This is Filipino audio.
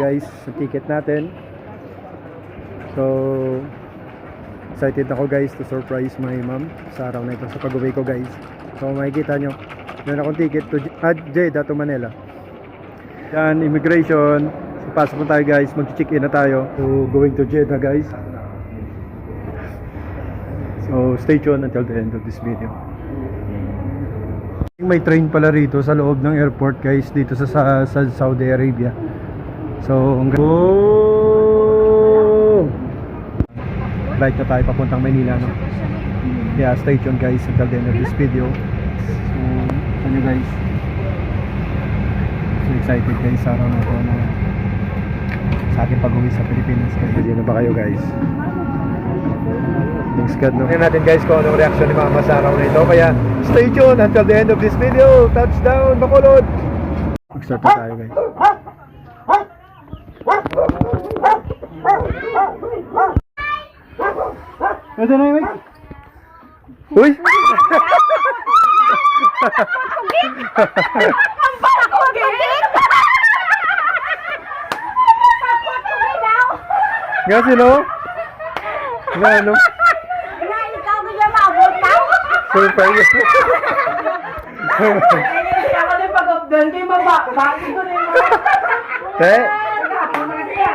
Guys, sa ticket natin. So, excited ako guys to surprise my mom sa araw na ito sa pag-uwi ko guys. So, makikita nyo, meron akong ticket to ah, Jeddah to Manila. Yan, immigration. So, pasok po tayo guys, mag-check in na tayo. So, going to Jeddah guys. So, stay tuned until the end of this video. May train pala rito sa loob ng airport guys dito sa, sa, sa Saudi Arabia. So, ang oh! Na tayo papuntang Maynila, no? Yeah, stay tuned guys until the end of this video. So, ano guys? So excited guys araw na ito na sa ating pag-uwi sa Pilipinas. Ready na ba kayo guys? Thanks God, no? Tingnan natin guys kung anong reaction ni Mama sa araw na ito. Kaya, stay tuned until the end of this video. Touchdown, Bacolod! Mag-start na tayo guys. Ito na yung Uy! Ang palakugit! Nga sino? Nga ano? Na ikaw niya maabot na? Surprise. Hindi ako din pag-updan kay mama. Bakit ko rin mo? Te, Ako mga siya.